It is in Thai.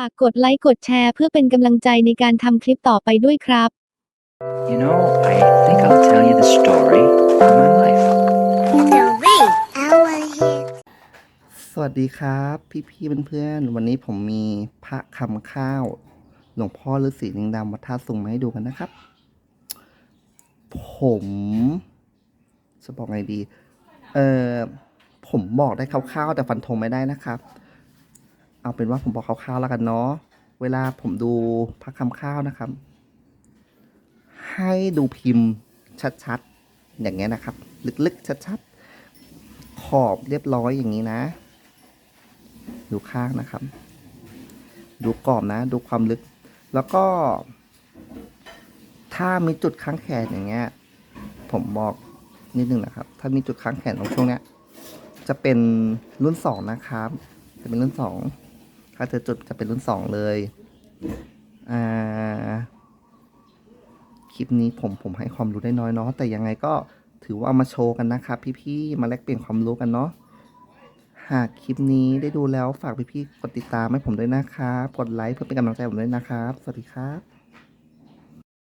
ฝากกดไลค์กดแชร์เพื่อเป็นกำลังใจในการทำคลิปต่อไปด้วยครับ You know, I think I'll tell you the story of my life. Three hour hit. สวัสดีครับ พี่ๆเพื่อนๆวันนี้ผมมีพระคำข้าว หลวงพ่อฤาษีลิงดำวัดท่าสุงมาให้ดูกันนะครับ ผมจะบอกไงดี เออผมบอกได้คร่าวๆแต่ฟันธงไม่ได้นะครับ เอาเป็นว่าผมบอกคร่าวๆแล้วกันเนาะ เวลาผมดูพระคำข้าวนะครับ ให้ดูพิมพ์ชัดๆ อย่างเงี้ยนะครับ ลึกๆ ชัดๆ ขอบเรียบร้อยอย่างนี้นะ ดูข้างนะครับ ดูกรอบนะ ดูความลึก แล้วก็ ถ้ามีจุดค้างแขนอย่างเงี้ย ผมบอกนิดนึงนะครับ ถ้ามีจุดค้างแขนตรงช่วงเนี้ยจะเป็นรุ่นสองนะครับ จะเป็นรุ่นสอง ถ้าเธอจุดจะเป็นรุ่นสองเลย อ่า คลิปนี้ผมผมให้ความรู้ได้น้อยเนาะ แต่ยังไงก็ถือว่าเอามาโชว์กันนะครับ พี่ๆ มาแลกเปลี่ยนความรู้กันเนาะ หากคลิปนี้ได้ดูแล้วฝากพี่ๆ กดติดตามให้ผมด้วยนะครับ กดไลค์เพื่อเป็นกำลังใจผมด้วยนะครับ สวัสดีครับ